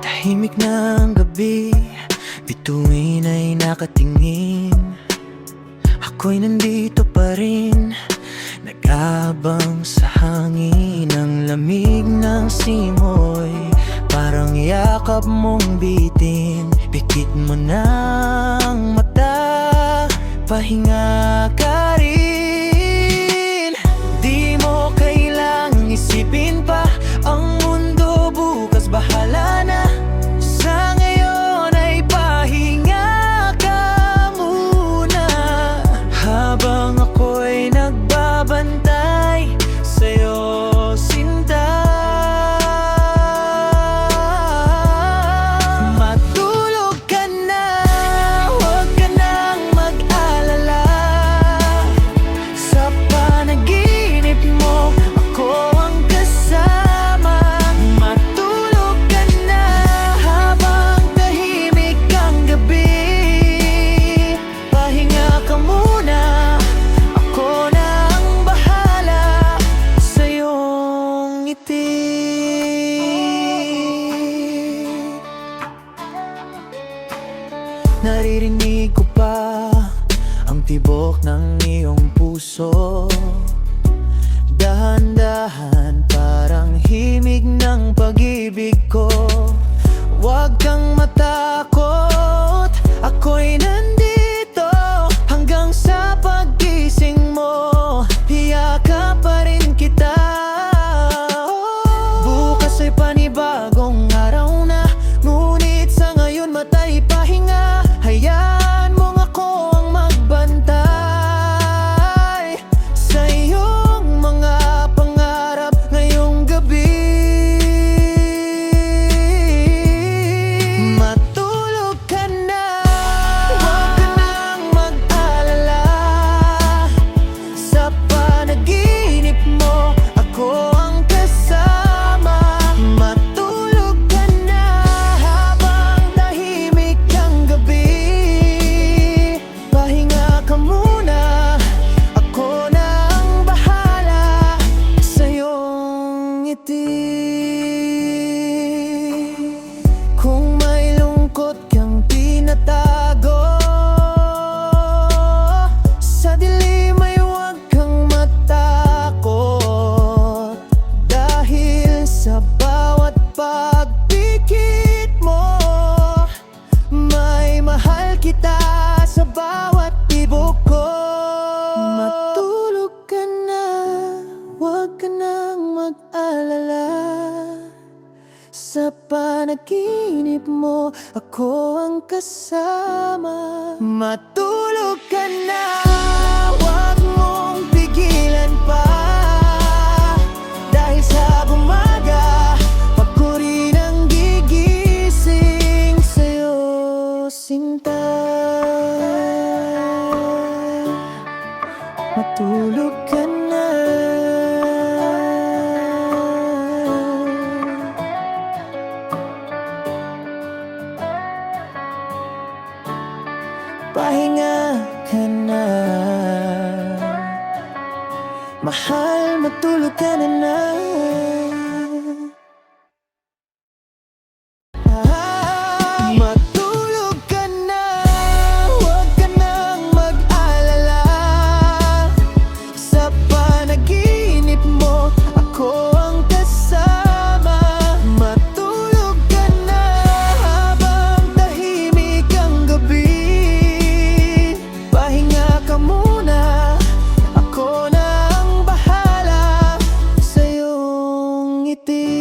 Tahimik na ang gabi Bituin ay nakatingin. Ako'y nandito pa rin Nag-abang sa hangin Ang lamig ng simoy. Parang yakap mong bitin Pikit mo ng mata. Pahinga ang pag-ibig ko. Huwag ka nang mag-alala Sa panaginip mo, ako ang kasama. Matulog ka na. Mahal, matulog ka na lang. like.